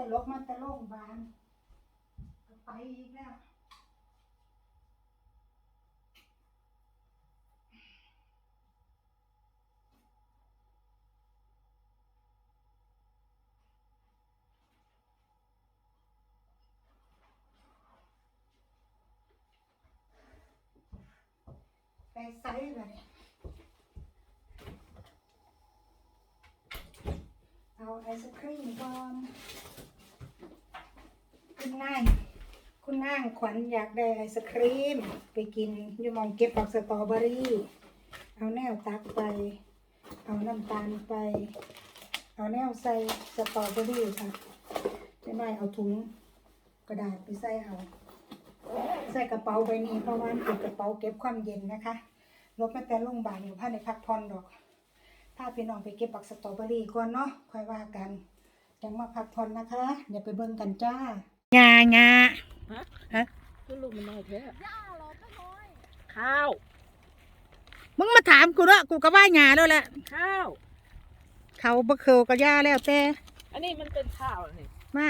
ตลกมาตลกบานก็ไปอีกแล้วไปไซส์เลยเอาไอศครีมก่อน คุณนางคุณนางขวัญอยากได้ไอศครีม ไปกินอยู่มองเก็บผักสตรอเบอรี่ เอาแนวตักไป เอาน้ำตาลไป เอาแนวใส่สตรอเบอรี่ค่ะจะไม่เอาถุงกระดาษไปใส่เอา ใส่กระเป๋าใบนี้เพราะว่าเป็นกระเป๋าเก็บความเย็นนะคะรถมาแต่โรงพยาบาลอยู่ภาในพักผ่อนดอกถ้าพี่น้องไปเก็บปักสตรอเบอรี่ก่อนเนาะค่อยว่ากันยังมาพักผ่อนนะคะอย่าไปเบิ่งกันจ้า งางาฮะฮะก็ลูกมันน้อยแท้ข้าว มึงมาถามกูเนาะกูก็ว่าหยาแล้วแหละข้าว เขาบ่เคิวก็ย่าแล้วแต่อันนี้มันเป็นข้าวนี่มา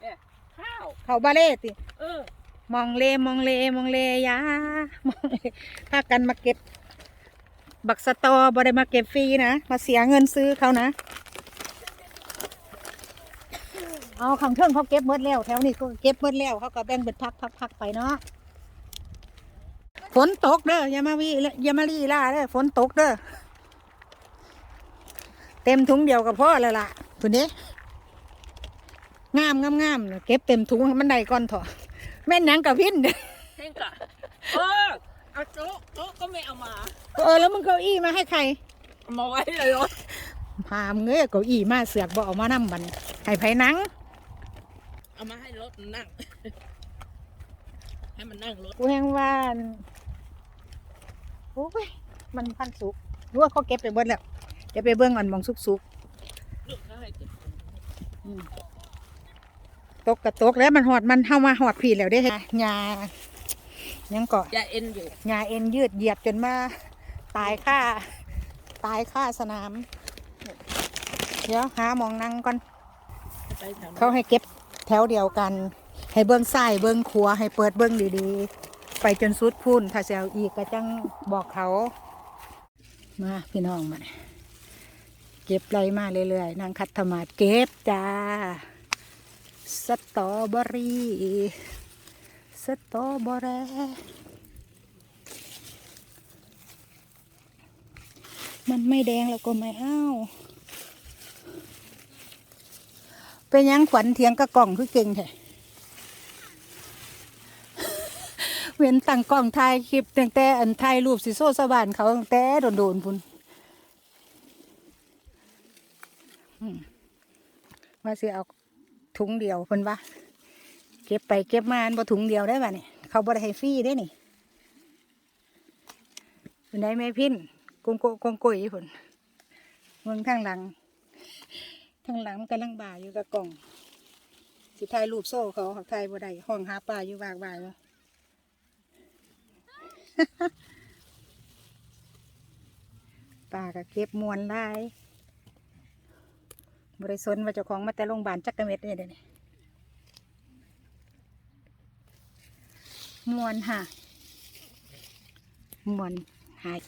เนี่ยข้าว เขาบาเล่ติเออมองเลมองเลมองเลยามองเลพากันมาเก็บ บักสตอบ่ได้มาเก็บฟรีนะ มาเสียเงินซื้อเขานะ เอาขังเครื่องเขาเก็บหมดแล้วแถวนี้ก็เก็บหมดแล้วเขาก็แบ่งเป็นพักพักพักไปเนาะฝนตกเด้ออย่ามาวีอย่ามาลีล่าเด้อฝนตกเด้อเต็มถุงเดียวกับพ่อแล้วล่ะคุณนี้งามงามงามเก็บเต็มถุงให้มันได้ก่อนเถอะแม่นหยังกับพินเด้อเท่งกะเออเอาโจ๊ะโจ๊ะก็ไม่เอามาเออแล้วมึงเก้าอี้มาให้ใครเอามาไว้เลยเหรอพามเงยเก้าอี้มาเสือกบ่เอามานั่บันให้ไผนัง เอามาให้รถนั่ง ให้มันนั่งรถกูแหงว่าอั่นโอ้ย มันพันสุกรู้ว่าเขาเก็บไปเบิดแล้วเดี๋ยวไปเบิ่งก่อนหมองสุกลูกเขาให้ติดๆตกกระตกแล้วมันหอดมันเข้ามาหอดผีแล้วเด้หญ้ายังเกาะยาเอ็นอยู่หญ้าเอ็นยืดเหยียดจนมา ตายค่า ตายค่าสนาม เดี๋ยวหาหมองนั่งก่อน ไปแถวนั้นเขาให้เก็บ แถวเดียวกัน ให้เบิ้งซ้ายเบิ้งขวาให้เปิดเบิ้งดีๆ ไปจนสุดพุ่นถ้าเสียวอีกก็จังบอกเขา มาพี่น้องมาเก็บไรมาเรื่อยๆนางคัดธมาเก็บจ้าสตอเบอรี่สตอเบอรี่มันไม่แดงแล้วก็ไม่เอา เป็นยังขวัญเถียงกระกล่องคือเก่งแท้เว้นตั้งกล้องถ่ายคลิปตั้งแต่อันถ่ายรูปสิโซสวานเขาตั้งแต่โดนๆพุ่นมว่าสิเอาถุงเดียวพิ่นว่าเก็บไปเก็บมาอันบ่ถุงเดียวได้ป่ะนี่เขาบ่ได้ให้ฟรีได้นี่เป็นได้แม่พินกงโกกงโกยพุ่นเมืองทางหลัง ทางหลังมันกำลังบ่าอยู่กับกล่อง สิถ่ายรูปโซ่เขาเขาถ่ายบ่ได้ห้องหาปลาอยู่วากบ่ายอยู่ป้าก็เก็บมวนหลายบริสนว่าเจ้าของมาแต่โรงพยาบาลจักกะเม็ดเนี่ยเดี๋ยวนี้มวนค่ะมวนหาย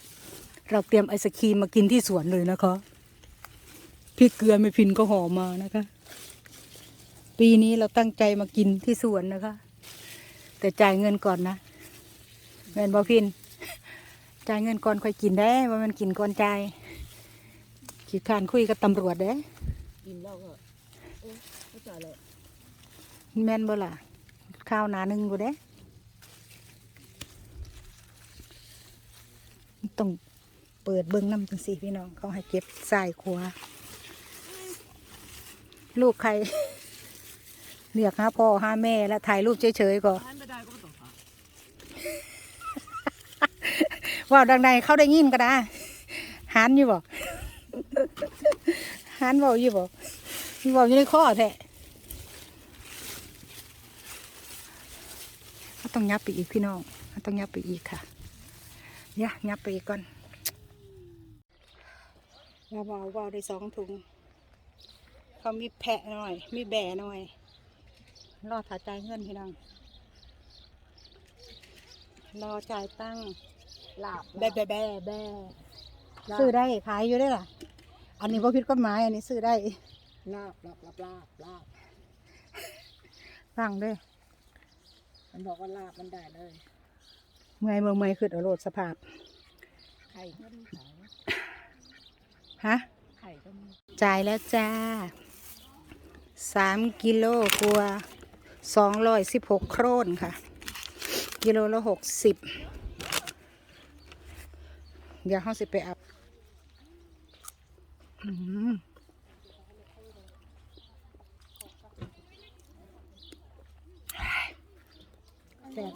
เราเตรียมไอศครีมมากินที่สวนเลยนะคะ ริกเกลือไม่พินก็ห่อมานะคะ ปีนี้เราตั้งใจมากินที่สวนนะคะ แต่จ่ายเงินก่อนนะเงินบ่พิน จ่ายเงินก่อนค่อยกินได้ว่ามันกินก่อนจ่ายขีดขานคุยกับตำรวจเด้กินแล้วก็โอ้ไม่จ่ายเลยแมนบ่ล่ะข้าวหนาหนึ่งบ่เด้ต้องเปิดเบิ้องน้ำจังสิพี่น้องเขาให้เก็บสายขวา ลูกใครเรียกหาพ่อหาแม่แล้วถ่ายรูปเฉยๆก่อนให้ไม่ได้ก็ไม่ต้องทว่าดังใดเขาได้ยินก็ได้หานอยู่บ่หานเบาอยู่บ่มีเบาอยู่ในข้อแท้เขาต้องยับไปอีกพี่น้องเขาต้องยับไปอีกค่ะเนี่ยยับไปอีกก่อนว้าวว้าวว้าวได้สองถุง เขามีแพะหน่อย มีแบะหน่อย รอถ่ายจ่ายเงินพี่น้อง รอจ่ายตั้งลาบแบะแบะแบะแบะซื้อได้ขายอยู่ได้ล่ะอันนี้ว่าผิดกฎหมายอันนี้ซื้อได้ลาบลาบลาบลาบลาบฟังเด้วยมันบอกว่าลาบมันได้เลยเมื่อยเมื่อยเมื่อยคือเอาโรดสภาพไข่ก็มีขายฮะไข่ก็มีจ่ายแล้วจ้า สามกิโลกว่าสองร้อยสิบหกโครนค่ะ กิโลละหกสิบเดี๋ยวเขาสิไปอัพอืมแซ่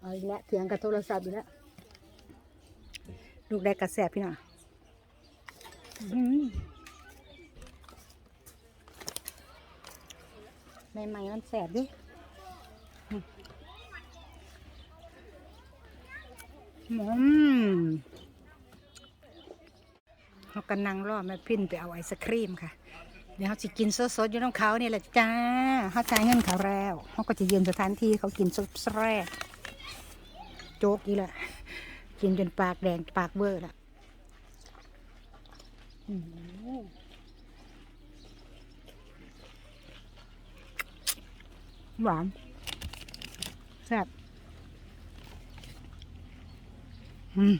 เอาอีกแล้วเถียงกับโทรศัพท์อีกแล้วลูกได้กระแสพี่หน่อยอืม ใหม่ๆมันแสบดิอืมเขากันนั่งรอแม่พินไปเอาไอศครีมค่ะ เดี๋ยวเขาจะกินสดๆอยู่น้องเขานี่แหละจ้าเขาจ่ายเงินเขาแล้วเขาก็จะยืนสถานที่เขากินสดแรก โจ๊กอีกและกินจนปากแดงปากเวอร์ละอืม หวานแซ่บอืม